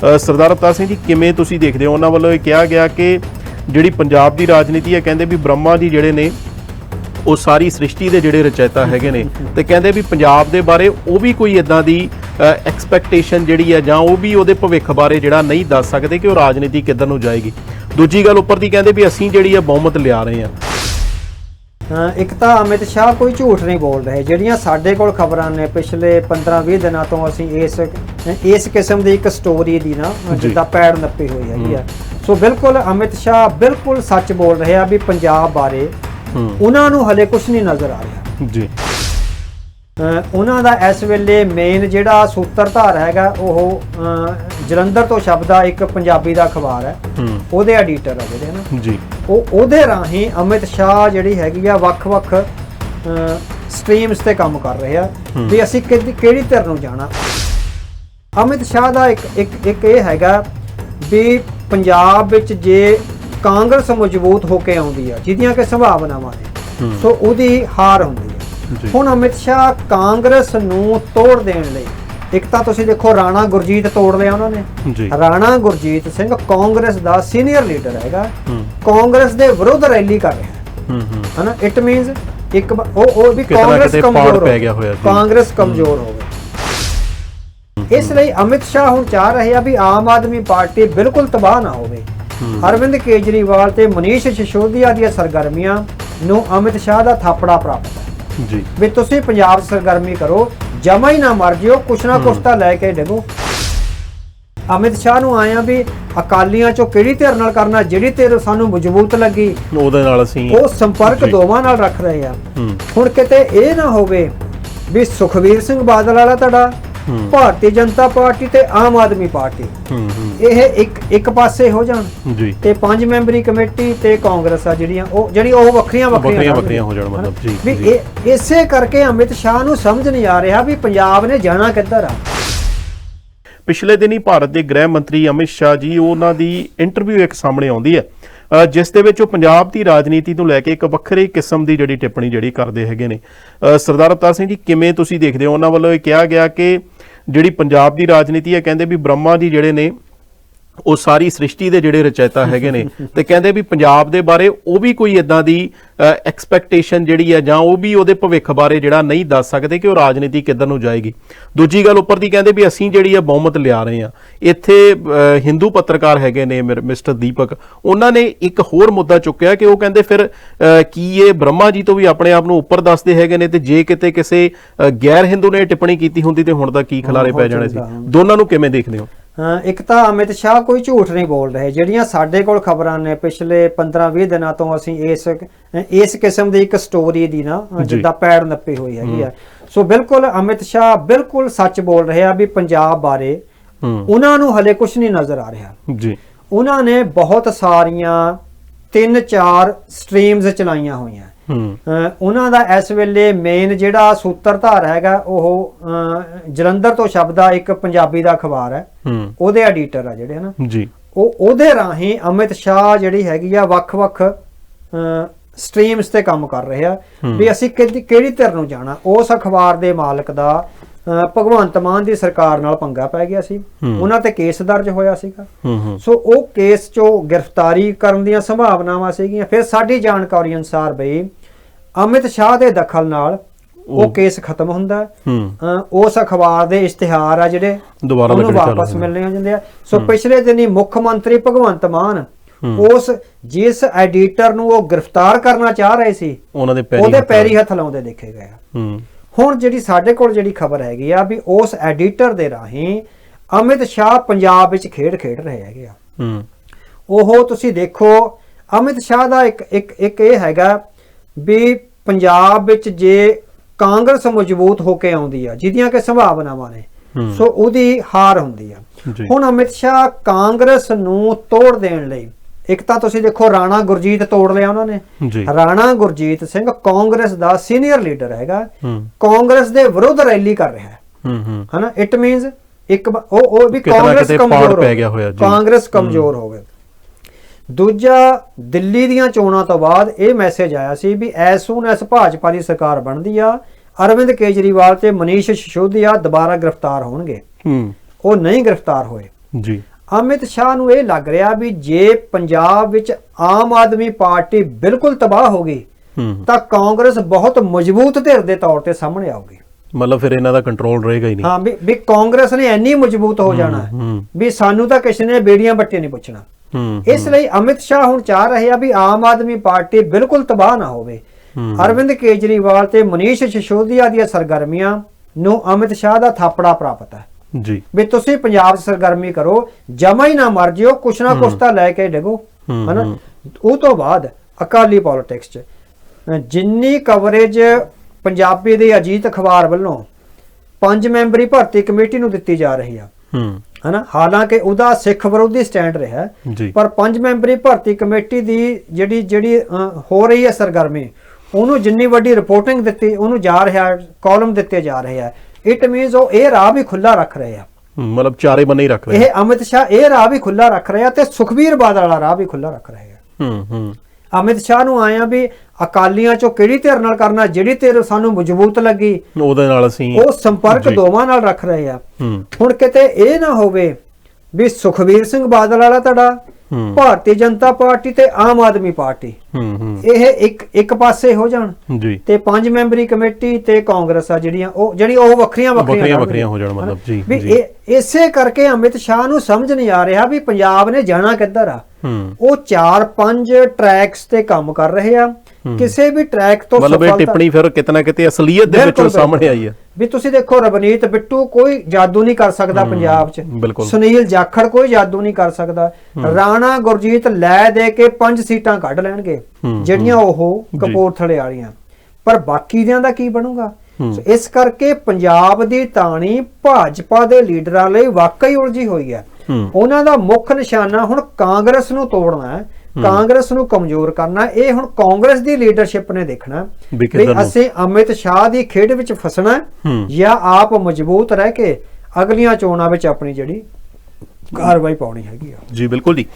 ਸਰਦਾਰ ਅਵਤਾਰ ਸਿੰਘ ਜੀ, ਕਿਵੇਂ ਤੁਸੀਂ ਦੇਖਦੇ ਹੋ? ਉਹਨਾਂ ਵੱਲੋਂ ਇਹ ਕਿਹਾ ਗਿਆ ਕਿ ਜਿਹੜੀ ਪੰਜਾਬ ਦੀ ਰਾਜਨੀਤੀ ਹੈ, ਕਹਿੰਦੇ ਵੀ ਬ੍ਰਹਮਾ ਜੀ ਜਿਹੜੇ ਨੇ, ਉਹ ਸਾਰੀ ਸ੍ਰਿਸ਼ਟੀ ਦੇ ਜਿਹੜੇ ਰਚੈਤਾ ਹੈਗੇ ਨੇ। ਤੇ ਕਹਿੰਦੇ ਵੀ ਪੰਜਾਬ ਦੇ ਬਾਰੇ ਉਹ ਵੀ ਕੋਈ ਇਦਾਂ ਦੀ ਐਕਸਪੈਕਟੇਸ਼ਨ ਜਿਹੜੀ ਹੈ ਜਾਂ ਉਹ ਵੀ ਉਹਦੇ ਭਵਿੱਖ ਬਾਰੇ ਜਿਹੜਾ ਨਹੀਂ ਦੱਸ ਸਕਦੇ ਕਿ ਉਹ ਰਾਜਨੀਤੀ ਕਿੱਧਰ ਨੂੰ ਜਾਏਗੀ। ਦੂਜੀ ਗੱਲ ਉੱਪਰ ਦੀ ਕਹਿੰਦੇ ਵੀ ਅਸੀਂ ਜਿਹੜੀ ਹੈ ਬਹੁਮਤ ਲਿਆ ਰਹੇ ਹਾਂ। ਇੱਕ ਤਾਂ ਅਮਿਤ ਸ਼ਾਹ ਕੋਈ ਝੂਠ ਨਹੀਂ ਬੋਲ ਰਹੇ। ਜਿਹੜੀਆਂ ਸਾਡੇ ਕੋਲ ਖਬਰਾਂ ਨੇ ਪਿਛਲੇ 15-20 ਦਿਨਾਂ ਤੋਂ ਅਸੀਂ ਇਸ ਇਸ ਕਿਸਮ ਦੀ ਇੱਕ ਸਟੋਰੀ ਦੀ ਨਾ। ਜਿੱਦਾਂ ਪੈੜ ਨੱਪੀ ਹੋਈ ਹੈਗੀ ਆ। ਸੋ ਬਿਲਕੁਲ ਅਮਿਤ ਸ਼ਾਹ ਬਿਲਕੁਲ ਸੱਚ ਬੋਲ ਰਹੇ ਆ ਵੀ ਪੰਜਾਬ ਬਾਰੇ ਉਹਨਾਂ ਨੂੰ ਹਲੇ ਕੁਝ ਨਹੀਂ ਨਜ਼ਰ ਆ ਰਿਹਾ। ਜੀ। ਉਹਨਾਂ ਦਾ ਇਸ ਵੇਲੇ ਮੇਨ ਜਿਹੜਾ ਸੂਤਰਧਾਰ ਹੈਗਾ ਉਹ ਜਲੰਧਰ ਤੋਂ ਛਪਦਾ ਇੱਕ ਪੰਜਾਬੀ ਦਾ ਅਖਬਾਰ ਹੈ। ਹੂੰ। ਉਹਦੇ ਐਡੀਟਰ ਆ ਜਿਹੜੇ ਨਾ ਜੀ। ਉਹ ਉਹਦੇ ਰਾਹੀਂ ਅਮਿਤ ਸ਼ਾਹ ਜਿਹੜੀ ਹੈਗੀ ਆ ਵੱਖ-ਵੱਖ ਸਟ੍ਰੀਮਸ ਤੇ ਕੰਮ ਕਰ ਰਹੇ ਆ। ਹੂੰ। ਵੀ ਅਸੀਂ ਕਿਹੜੀ ਕਿਹੜੀ ਧਿਰ ਨੂੰ ਜਾਣਾ? ਅਮਿਤ ਸ਼ਾਹ ਦਾ ਇੱਕ ਇੱਕ ਇੱਕ ਇਹ ਹੈਗਾ ਵੀ ਪੰਜਾਬ ਵਿੱਚ ਜੇ ਕਾਂਗਰਸ ਮਜ਼ਬੂਤ ਹੋ ਕੇ ਆਉਂਦੀ ਆ ਜਿਹਦੀਆਂ ਕਿ ਸੰਭਾਵਨਾਵਾਂ ਨੇ ਹੂੰ। ਸੋ ਉਹਦੀ ਹਾਰ ਹੁੰਦੀ ਹੈ ਹੁਣ ਅਮਿਤ ਸ਼ਾਹ ਕਾਂਗਰਸ ਨੂੰ ਤੋੜ ਦੇਣ ਲਈ। ਇੱਕ ਤਾਂ ਤੁਸੀਂ ਦੇਖੋ ਰਾਣਾ ਗੁਰਜੀਤ ਤੋੜ ਲਿਆ ਉਹਨਾਂ ਨੇ। ਰਾਣਾ ਗੁਰਜੀਤ ਸਿੰਘ ਕਾਂਗਰਸ ਦਾ ਸੀਨੀਅਰ ਲੀਡਰ ਹੈਗਾ। ਕਾਂਗਰਸ ਦੇ ਵਿਰੁੱਧ ਰੈਲੀ ਕਰ ਰਿਹਾ। ਹੈ ਹਨਾ? ਇਟ ਮੀਨਸ ਇੱਕ ਉਹ ਉਹ ਵੀ ਕਾਂਗਰਸ ਕਮਜ਼ੋਰ ਪੈ ਗਿਆ ਹੋਇਆ। ਕਾਂਗਰਸ ਕਮਜ਼ੋਰ ਹੋ ਗਈ ਇਸ ਲਈ ਅਮਿਤ ਸ਼ਾਹ ਹੁਣ ਚਾਹ ਰਹੇ ਆ ਵੀ ਆਮ ਆਦਮੀ ਪਾਰਟੀ ਬਿਲਕੁਲ ਤਬਾਹ ਨਾ ਹੋਵੇ। ਅਰਵਿੰਦ ਕੇਜਰੀਵਾਲ ਤੇ ਮਨੀਸ਼ ਸਿਸੋਦੀਆ ਦੀਆਂ ਸਰਗਰਮੀਆਂ ਨੂੰ ਅਮਿਤ ਸ਼ਾਹ ਦਾ ਥਾਪੜਾ ਪ੍ਰਾਪਤ ਜੀ। ਵੀ ਤੁਸੀਂ ਪੰਜਾਬ ਸਰਗਰਮੀ ਕਰੋ ਜਮਾ ਹੀ ਨਾ ਮਰ ਜਿਓ ਕੁਛ ਨਾ ਕੁਛ ਤਾਂ ਲੈ ਕੇ ਡਿਗੋ। ਅਮਿਤ ਸ਼ਾਹ ਨੂੰ ਆਇਆ ਵੀ ਅਕਾਲੀਆਂ ਚੋਂ ਕਿਹੜੀ ਧਿਰ ਨਾਲ ਕਰਨਾ ਜਿਹੜੀ ਧਿਰ ਸਾਨੂੰ ਮਜ਼ਬੂਤ ਲੱਗੀ ਉਹਦੇ ਨਾਲ ਅਸੀਂ ਉਹ ਸੰਪਰਕ। ਦੋਵਾਂ ਨਾਲ ਰੱਖ ਰਹੇ ਆ। ਹੁਣ ਕਿਤੇ ਇਹ ਨਾ ਹੋਵੇ ਵੀ ਸੁਖਵੀਰ ਸਿੰਘ ਬਾਦਲ ਵਾਲਾ ਤੁਹਾਡਾ ਭਾਰਤੀ ਜਨਤਾ ਪਾਰਟੀ ਤੇ ਆਮ ਆਦਮੀ ਪਾਰਟੀ। ਇਹ ਇੱਕ ਇੱਕ ਪਾਸੇ ਹੋ ਜਾਣ ਤੇ ਪੰਜ ਮੈਂਬਰੀ ਕਮੇਟੀ ਤੇ ਕਾਂਗਰਸ ਆ ਜਿਹੜੀਆਂ ਉਹ ਜਿਹੜੀ ਉਹ ਵੱਖਰੀਆਂ ਵੱਖਰੀਆਂ ਹੋ ਜਾਣ ਮਤਲਬ, ਜੀ, ਵੀ। ਇਹ ਇਸੇ ਕਰਕੇ ਅਮਿਤ ਸ਼ਾਹ ਨੂੰ ਸਮਝ ਨਹੀਂ ਆ ਰਿਹਾ ਵੀ ਪੰਜਾਬ ਨੇ ਜਾਣਾ ਕਿੱਧਰ ਆ। ਪਿਛਲੇ ਦਿਨੀ ਭਾਰਤ ਦੇ ਗ੍ਰਹਿ ਮੰਤਰੀ ਅਮਿਤ ਸ਼ਾਹ ਜੀ ਉਹਨਾਂ ਦੀ ਇੰਟਰਵਿਊ ਇੱਕ ਸਾਹਮਣੇ ਆਉਂਦੀ ਹੈ। ਜਿਸ ਦੇ ਵਿੱਚ ਉਹ ਪੰਜਾਬ ਦੀ ਰਾਜਨੀਤੀ ਨੂੰ ਲੈ ਕੇ ਇੱਕ ਵੱਖਰੀ ਕਿਸਮ ਦੀ ਜਿਹੜੀ ਟਿੱਪਣੀ ਜਿਹੜੀ ਕਰਦੇ ਹੈਗੇ ਨੇ। ਸਰਦਾਰ ਅਵਤਾਰ ਸਿੰਘ ਜੀ ਕਿਵੇਂ ਤੁਸੀਂ ਦੇਖਦੇ ਹੋ? ਉਹਨਾਂ ਵੱਲੋਂ ਇਹ ਕਿਹਾ ਗਿਆ ਕਿ ਜਿਹੜੀ ਪੰਜਾਬ ਦੀ ਰਾਜਨੀਤੀ ਹੈ ਕਹਿੰਦੇ ਵੀ ਬ੍ਰਹਮਾ ਜੀ ਜਿਹੜੇ ਨੇ ਉਹ ਸਾਰੀ ਸ੍ਰਿਸ਼ਟੀ ਦੇ ਜਿਹੜੇ ਰਚੈਤਾ ਹੈਗੇ ਨੇ। ਤੇ ਕਹਿੰਦੇ ਵੀ ਪੰਜਾਬ ਦੇ ਬਾਰੇ ਉਹ ਵੀ ਕੋਈ ਇਦਾਂ ਦੀ ਐਕਸਪੈਕਟੇਸ਼ਨ ਜਿਹੜੀ ਹੈ ਜਾਂ ਉਹ ਵੀ ਉਹਦੇ ਭਵਿੱਖ ਬਾਰੇ ਜਿਹੜਾ ਨਹੀਂ ਦੱਸ ਸਕਦੇ ਕਿ ਉਹ ਰਾਜਨੀਤੀ ਕਿੱਧਰ ਨੂੰ ਜਾਏਗੀ। ਦੂਜੀ ਗੱਲ ਉੱਪਰ ਦੀ ਕਹਿੰਦੇ ਵੀ ਅਸੀਂ ਜਿਹੜੀ ਹੈ ਬਹੁਮਤ ਲਿਆ ਰਹੇ ਹਾਂ। ਇੱਥੇ ਹਿੰਦੂ ਪੱਤਰਕਾਰ ਹੈਗੇ ਨੇ ਮਿਸਟਰ ਦੀਪਕ। ਉਹਨਾਂ ਨੇ ਇੱਕ ਹੋਰ ਮੁੱਦਾ ਚੁੱਕਿਆ ਕਿ ਉਹ ਕਹਿੰਦੇ ਫਿਰ ਕੀ ਇਹ ਬ੍ਰਹਮਾ ਜੀ ਤੋਂ ਵੀ ਆਪਣੇ ਆਪ ਨੂੰ ਉੱਪਰ ਦੱਸਦੇ ਹੈਗੇ ਨੇ ਤੇ ਜੇ ਕਿਤੇ ਕਿਸੇ ਗੈਰ ਹਿੰਦੂ ਨੇ ਟਿੱਪਣੀ ਕੀਤੀ ਹੁੰਦੀ ਤੇ ਹੁਣ ਤਾਂ ਕੀ ਖਲਾਰੇ ਪੈ ਜਾਣੇ ਸੀ। ਦੋਨਾਂ ਨੂੰ ਕਿਵੇਂ ਦੇਖਦੇ ਹਾਂ? ਇੱਕ ਤਾਂ ਅਮਿਤ ਸ਼ਾਹ ਕੋਈ ਝੂਠ ਨਹੀਂ ਬੋਲ ਰਹੇ। ਜਿਹੜੀਆਂ ਸਾਡੇ ਕੋਲ ਖਬਰਾਂ ਨੇ ਪਿਛਲੇ 15-20 ਦਿਨਾਂ ਤੋਂ ਅਸੀਂ ਇਸ ਇਸ ਕਿਸਮ ਦੀ ਇੱਕ ਸਟੋਰੀ ਦੀ ਨਾ। ਜਿੱਦਾਂ ਪੈੜ ਨੱਪੀ ਹੋਈ ਹੈਗੀ ਆ। ਸੋ ਬਿਲਕੁਲ ਅਮਿਤ ਸ਼ਾਹ ਬਿਲਕੁਲ ਸੱਚ ਬੋਲ ਰਹੇ ਆ ਵੀ ਪੰਜਾਬ ਬਾਰੇ ਉਹਨਾਂ ਨੂੰ ਹਲੇ ਕੁਝ ਨਹੀਂ ਨਜ਼ਰ ਆ ਰਿਹਾ। ਜੀ। ਉਹਨਾਂ ਨੇ ਬਹੁਤ ਸਾਰੀਆਂ ਤਿੰਨ ਚਾਰ ਸਟ੍ਰੀਮਸ ਚਲਾਈਆਂ ਹੋਈਆਂ। ਉਹਨਾਂ ਦਾ ਇਸ ਵੇਲੇ ਮੇਨ ਜਿਹੜਾ ਸੂਤਰਧਾਰ ਹੈਗਾ ਉਹ ਜਲੰਧਰ ਤੋਂ ਛਪਦਾ ਇੱਕ ਪੰਜਾਬੀ ਦਾ ਅਖਬਾਰ ਹੈ। ਉਹਦੇ ਐਡੀਟਰ ਆ ਜਿਹੜੇ ਨਾ ਜੀ। ਉਹ ਉਹਦੇ ਰਾਹੀਂ ਅਮਿਤ ਸ਼ਾਹ ਜਿਹੜੀ ਹੈਗੀ ਆ ਵੱਖ-ਵੱਖ ਸਟ੍ਰੀਮਸ ਤੇ ਕੰਮ ਕਰ ਰਹੇ ਆ। ਵੀ ਅਸੀਂ ਕਿਹੜੀ ਧਿਰ ਨੂੰ ਜਾਣਾ? ਉਸ ਅਖਬਾਰ ਦੇ ਮਾਲਕ ਦਾ ਭਗਵੰਤ ਮਾਨ ਦੀ ਸਰਕਾਰ ਨਾਲ ਪੰਗਾ ਪੈ ਗਿਆ ਸੀ। ਉਹਨਾਂ ਤੇ ਕੇਸ ਦਰਜ ਹੋਇਆ ਸੀਗਾ। ਸੋ ਉਹ ਕੇਸ ਚੋਂ ਗ੍ਰਿਫਤਾਰੀ ਕਰਨ ਦੀਆਂ ਸੰਭਾਵਨਾਵਾਂ ਸੀਗੀਆਂ। ਫਿਰ ਸਾਡੀ ਜਾਣਕਾਰੀ ਅਨੁਸਾਰ ਬਈ ਅਮਿਤ ਸ਼ਾਹ ਦੇ ਦਖਲ ਨਾਲ ਉਹ ਕੇਸ ਖਤਮ ਹੁੰਦਾ ਉਸ ਅਖਬਾਰ ਦੇ ਇਸ਼ਤਿਹਾਰ ਆ ਜਿਹੜੇ ਦੁਬਾਰਾ ਉਹਨੂੰ ਵਾਪਸ। ਮਿਲਣੇ ਹੋ ਜਾਂਦੇ ਆ। ਸੋ ਪਿਛਲੇ ਦਿਨੀ ਮੁੱਖ ਮੰਤਰੀ ਭਗਵੰਤ ਮਾਨ। ਉਸ ਜਿਸ ਐਡੀਟਰ ਨੂੰ ਉਹ ਗ੍ਰਿਫਤਾਰ ਕਰਨਾ ਚਾਹ ਰਹੇ ਸੀ ਉਹਨਾਂ ਦੇ ਪੈਰੀ ਉਹਦੇ ਪੈਰੀ ਹੱਥ ਲਾਉਂਦੇ ਦੇਖੇ ਗਏ ਹੂੰ। ਹੁਣ ਜਿਹੜੀ ਸਾਡੇ ਕੋਲ ਜਿਹੜੀ ਖਬਰ ਹੈਗੀ ਆ ਵੀ ਉਸ ਐਡੀਟਰ ਦੇ ਰਾਹੀਂ ਅਮਿਤ ਸ਼ਾਹ ਪੰਜਾਬ ਵਿੱਚ ਖੇਡ ਖੇਡ ਰਹੇ ਹੈਗੇ ਆ ਹੂੰ ਉਹ ਤੁਸੀਂ ਦੇਖੋ ਅਮਿਤ ਸ਼ਾਹ ਦਾ ਇੱਕ ਇੱਕ ਇੱਕ ਇਹ ਹੈਗਾ ਵੀ ਪੰਜਾਬ ਵਿੱਚ ਜੇ ਕਾਂਗਰਸ ਮਜ਼ਬੂਤ ਹੋ ਕੇ ਆਉਂਦੀ ਆ ਜਿਹਦੀਆਂ ਕਿ ਸੰਭਾਵਨਾਵਾਂ ਨੇ। ਸੋ ਉਹਦੀ ਹਾਰ ਹੁੰਦੀ ਆ। ਹੁਣ ਅਮਿਤ ਸ਼ਾਹ ਕਾਂਗਰਸ ਨੂੰ ਤੋੜ ਦੇਣ ਲਈ ਇੱਕ ਤਾਂ ਤੁਸੀਂ ਦੇਖੋ ਰਾਣਾ ਗੁਰਜੀਤ ਤੋੜ ਲਿਆ ਉਹਨਾਂ ਨੇ। ਰਾਣਾ ਗੁਰਜੀਤ ਸਿੰਘ ਕਾਂਗਰਸ ਦਾ ਸੀਨੀਅਰ ਲੀਡਰ ਹੈਗਾ। ਕਾਂਗਰਸ ਦੇ ਵਿਰੁੱਧ ਰੈਲੀ ਕਰ ਰਿਹਾ ਹੈ। ਹੂੰ ਹੂੰ। ਹਨਾ? ਇਟ ਮੀਨਸ ਇੱਕ ਉਹ ਉਹ ਵੀ ਕਾਂਗਰਸ ਕਮਜ਼ੋਰ ਪੈ ਗਿਆ ਹੋਇਆ ਜੀ। ਕਾਂਗਰਸ ਕਮਜ਼ੋਰ ਹੋ ਗਈ ਦੂਜਾ ਦਿੱਲੀ ਦੀਆਂ ਚੋਣਾਂ ਤੋਂ ਬਾਅਦ ਇਹ ਮੈਸੇਜ ਆਇਆ ਸੀ ਵੀ ਐਸ ਸੂਨ ਐਸ ਭਾਜਪਾ ਦੀ ਸਰਕਾਰ ਬਣਦੀ ਆ ਅਰਵਿੰਦ ਕੇਜਰੀਵਾਲ ਤੇ ਮਨੀਸ਼ ਸਿਸੋਦੀਆ ਦੁਬਾਰਾ ਗ੍ਰਿਫਤਾਰ ਹੋਣਗੇ। ਹੂੰ। ਉਹ ਨਹੀਂ ਗ੍ਰਿਫਤਾਰ ਹੋਏ। ਜੀ। ਅਮਿਤ ਸ਼ਾਹ ਨੂੰ ਇਹ ਲੱਗ ਰਿਹਾ ਵੀ ਜੇ ਪੰਜਾਬ ਵਿੱਚ ਆਮ ਆਦਮੀ ਪਾਰਟੀ ਬਿਲਕੁਲ ਤਬਾਹ ਹੋ ਗਈ ਤਾਂ ਕਾਂਗਰਸ ਬਹੁਤ ਮਜ਼ਬੂਤ ਧਿਰ ਦੇ ਤੌਰ ਤੇ ਸਾਹਮਣੇ ਆਊਗੀ। ਮਤਲਬ ਫਿਰ ਇਹਨਾਂ ਦਾ ਕੰਟਰੋਲ ਰਹੇਗਾ ਹੀ ਨਹੀਂ। ਹਾਂ ਵੀ ਵੀ ਕਾਂਗਰਸ ਨੇ ਇੰਨੀ ਮਜ਼ਬੂਤ ਹੋ ਜਾਣਾ ਵੀ ਸਾਨੂੰ ਤਾਂ ਕਿਸੇ ਨੇ ਬੇੜੀਆਂ ਬੱਟੇ ਨਹੀਂ ਪੁੱਛਣਾ। ਇਸ ਲਈ ਅਮਿਤ ਸ਼ਾਹ ਹੁਣ ਚਾਹ ਰਹੇ ਆ ਵੀ ਆਮ ਆਦਮੀ ਪਾਰਟੀ ਬਿਲਕੁਲ ਤਬਾਹ ਨਾ ਹੋਵੇ। ਅਰਵਿੰਦ ਕੇਜਰੀਵਾਲ ਤੇ ਮਨੀਸ਼ ਸਿਸੋਦੀਆ ਦੀਆਂ ਸਰਗਰਮੀਆਂ ਨੂੰ ਅਮਿਤ ਸ਼ਾਹ ਦਾ ਥਾਪੜਾ ਪ੍ਰਾਪਤ ਹੈ। ਜੀ। ਵੀ ਤੁਸੀਂ ਪੰਜਾਬ 'ਚ ਸਰਗਰਮੀ ਕਰੋ ਜਮਾ ਹੀ ਨਾ ਮਰ ਜਿਓ ਕੁਛ ਨਾ ਕੁਛ ਤਾਂ ਲੈ ਕੇ ਡਿਗੋ ਹਨਾ। ਉਹ ਤੋਂ ਬਾਅਦ ਅਕਾਲੀ ਪੋਲਿਟਿਕਸ 'ਚ ਜਿੰਨੀ ਕਵਰੇਜ ਪੰਜਾਬੀ ਦੇ ਅਜੀਤ ਅਖਬਾਰ ਵੱਲੋਂ ਪੰਜ ਮੈਂਬਰੀ ਭਰਤੀ ਕਮੇਟੀ ਨੂੰ ਦਿੱਤੀ ਜਾ ਰਹੀ ਆ ਹੂੰ। ਹਨਾ? ਹਾਲਾਂਕਿ ਉਹਦਾ ਸਿੱਖ ਵਿਰੋਧੀ ਸਟੈਂਡ ਰਿਹਾ ਪਰ ਪੰਜ ਮੈਂਬਰੀ ਭਰਤੀ ਕਮੇਟੀ ਦੀ ਜਿਹੜੀ ਜਿਹੜੀ ਹੋ ਰਹੀ ਹੈ ਸਰਗਰਮੀ ਉਹਨੂੰ ਜਿੰਨੀ ਵੱਡੀ ਰਿਪੋਰਟਿੰਗ ਦਿੱਤੀ ਉਹਨੂੰ ਜਾ ਰਿਹਾ ਕਾਲਮ ਦਿੱਤੇ ਜਾ ਰਹੇ ਆ। ਇਟ ਮੀਨਸ ਉਹ ਇਹ ਰਾਹ ਵੀ ਖੁੱਲਾ ਰੱਖ ਰਹੇ ਆ। ਮਤਲਬ ਚਾਰੇ ਬੰਨੇ ਹੀ ਰੱਖ ਰਹੇ ਇਹ ਅਮਿਤ ਸ਼ਾਹ ਇਹ ਰਾਹ ਵੀ ਖੁੱਲਾ ਰੱਖ ਰਹੇ ਆ ਤੇ ਸੁਖਬੀਰ ਬਾਦਲ ਵਾਲਾ ਰਾਹ ਵੀ ਖੁੱਲਾ ਰੱਖ ਰਹੇ ਆ। ਹੂੰ ਹੂੰ। ਅਮਿਤ ਸ਼ਾਹ ਨੂੰ ਆਇਆ ਵੀ ਅਕਾਲੀਆਂ ਚੋਂ ਕਿਹੜੀ ਧਿਰ ਨਾਲ ਕਰਨਾ ਜਿਹੜੀ ਧਿਰ ਸਾਨੂੰ ਮਜ਼ਬੂਤ ਲੱਗੀ ਉਹਦੇ ਨਾਲ ਅਸੀਂ ਉਹ ਸੰਪਰਕ। ਦੋਵਾਂ ਨਾਲ ਰੱਖ ਰਹੇ ਆ। ਹੂੰ। ਹੁਣ ਕਿਤੇ ਇਹ ਨਾ ਹੋਵੇ ਵੀ ਸੁਖਬੀਰ ਸਿੰਘ ਬਾਦਲ ਵਾਲਾ ਹੂੰ ਭਾਰਤੀ ਜਨਤਾ ਪਾਰਟੀ ਤੇ ਆਮ ਆਦਮੀ ਪਾਰਟੀ। ਇਹ ਇੱਕ ਇੱਕ ਪਾਸੇ ਹੋ ਜਾਣ ਜੀ। ਤੇ ਪੰਜ ਮੈਂਬਰੀ ਕਮੇਟੀ ਤੇ ਕਾਂਗਰਸ ਆ ਜਿਹੜੀਆਂ ਉਹ ਜਿਹੜੀ ਉਹ ਵੱਖਰੀਆਂ ਵੱਖਰੀਆਂ ਵੱਖਰੀਆਂ- ਹੋ ਜਾਣ ਮਤਲਬ, ਜੀ, ਵੀ ਇਸੇ ਕਰਕੇ ਅਮਿਤ ਸ਼ਾਹ ਨੂੰ ਸਮਝ ਨਹੀਂ ਆ ਰਿਹਾ ਵੀ ਪੰਜਾਬ ਨੇ ਜਾਣਾ ਕਿੱਧਰ ਆ। ਉਹ 4-5 ਟਰੈਕਸ ਤੇ ਕੰਮ ਕਰ ਰਹੇ ਆ। ਕਿਸੇ ਵੀ ਟਰੈਕ ਤੋਂ ਮਤਲਬ ਇਹ ਟਿੱਪਣੀ ਫਿਰ ਕਿਤਨਾ ਕਿਤੇ ਅਸਲੀਅਤ ਦੇ ਵਿੱਚੋਂ ਸਾਹਮਣੇ। ਆਈ ਹੈ। ਵੀ ਤੁਸੀਂ ਦੇਖੋ ਰਵਨੀਤ ਬਿੱਟੂ ਕੋਈ ਜਾਦੂ ਨਹੀਂ ਕਰ ਸਕਦਾ ਪੰਜਾਬ 'ਚ। ਸੁਨੀਲ ਜਾਖੜ ਕੋਈ ਜਾਦੂ ਨਹੀਂ ਕਰ ਸਕਦਾ। ਰਾਣਾ ਗੁਰਜੀਤ ਲੈ ਦੇ ਕੇ ਪੰਜ ਸੀਟਾਂ ਕੱਢ ਲੈਣਗੇ ਜਿਹੜੀਆਂ ਉਹ ਕਪੂਰਥਲੇ ਵਾਲੀਆਂ। ਪਰ ਬਾਕੀ ਦਿਆਂ ਦਾ ਕੀ ਬਣੂਗਾ? ਇਸ ਕਰਕੇ ਪੰਜਾਬ ਦੀ ਤਾਣੀ ਭਾਜਪਾ ਦੇ ਲੀਡਰਾਂ ਲਈ ਵਾਕਈ ਉਲਝੀ ਹੋਈ ਹੂੰ। ਉਹਨਾਂ ਦਾ ਮੁੱਖ ਨਿਸ਼ਾਨਾ ਹੁਣ ਕਾਂਗਰਸ ਨੂੰ ਤੋੜਨਾ ਹੈ। ਕਾਂਗਰਸ ਨੂੰ ਕਮਜ਼ੋਰ ਕਰਨਾ। ਇਹ ਹੁਣ ਕਾਂਗਰਸ ਦੀ ਲੀਡਰਸ਼ਿਪ ਨੇ ਦੇਖਣਾ ਵੀ? ਅਸੀਂ ਅਮਿਤ ਸ਼ਾਹ ਦੀ ਖੇਡ ਵਿੱਚ ਫਸਣਾ। ਜਾਂ ਆਪ ਮਜ਼ਬੂਤ ਰਹਿ ਕੇ ਅਗਲੀਆਂ ਚੋਣਾਂ ਵਿੱਚ ਆਪਣੀ ਜਿਹੜੀ ਕਾਰਵਾਈ ਪਾਉਣੀ ਹੈਗੀ ਆ ਜੀ ਬਿਲਕੁਲ ਜੀ